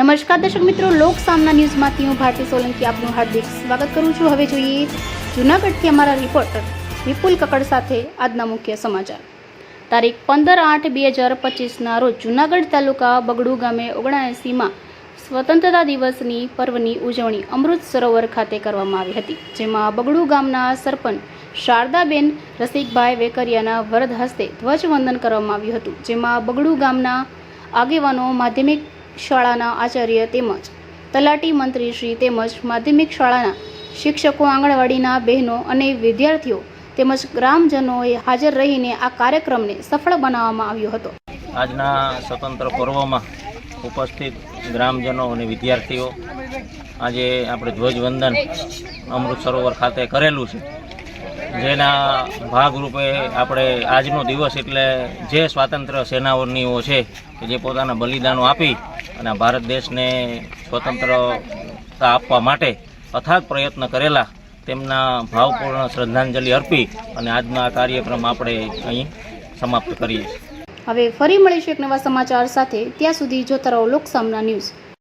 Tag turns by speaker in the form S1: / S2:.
S1: નમસ્કાર દર્શક મિત્રો, લોક સામના ન્યૂઝમાંથી હું ભારતી સોલંકી આપનું હાર્દિક સ્વાગત કરું છું. હવે જોઈએ જૂનાગઢથી અમારા રિપોર્ટર વિપુલ કકડ સાથે આજના મુખ્ય સમાચાર. તારીખ પંદર આઠ બે હજાર પચીસના રોજ જૂનાગઢ તાલુકા બગડુ ગામે ઓગણએંસીમાં સ્વતંત્રતા દિવસની પર્વની ઉજવણી અમૃત સરોવર ખાતે કરવામાં આવી હતી, જેમાં બગડુ ગામના સરપંચ શારદાબેન, રસિકભાઈ વેકરિયાના વરદ હસ્તે ધ્વજવંદન કરવામાં આવ્યું હતું, જેમાં બગડુ ગામના આગેવાનો માધ્યમિક શાળાના આચાર્ય તેમજ તલાટી મંત્રીશ્રી તેમજ માધ્યમિક શાળાના શિક્ષકો, આંગણવાડીના બહેનો અને વિદ્યાર્થીઓ તેમજ ગ્રામજનોએ હાજર રહીને આ કાર્યક્રમને સફળ બનાવવામાં આવ્યો હતો.
S2: આજના સ્વતંત્ર પર્વમાં ઉપસ્થિત ગ્રામજનો અને વિદ્યાર્થીઓ આજે આપણે ધ્વજવંદન અમૃત સરોવર ખાતે કરેલું છે. જેના ભાગરૂપે આપણે આજનો દિવસ એટલે જે સ્વાતંત્ર્ય સેનાઓનીઓ છે કે જે પોતાના બલિદાનો આપી અને ભારત દેશને સ્વતંત્રતા આપવા માટે અથાગ પ્રયત્ન કરેલા તેમના ભાવપૂર્ણ શ્રદ્ધાંજલિ અર્પી અને આજનો આ કાર્યક્રમ આપણે અહીં સમાપ્ત કરીએ
S1: હવે ફરી મળીશું એક નવા સમાચાર સાથે. ત્યાં સુધી જોતા રહો લોકસામના ન્યૂઝ.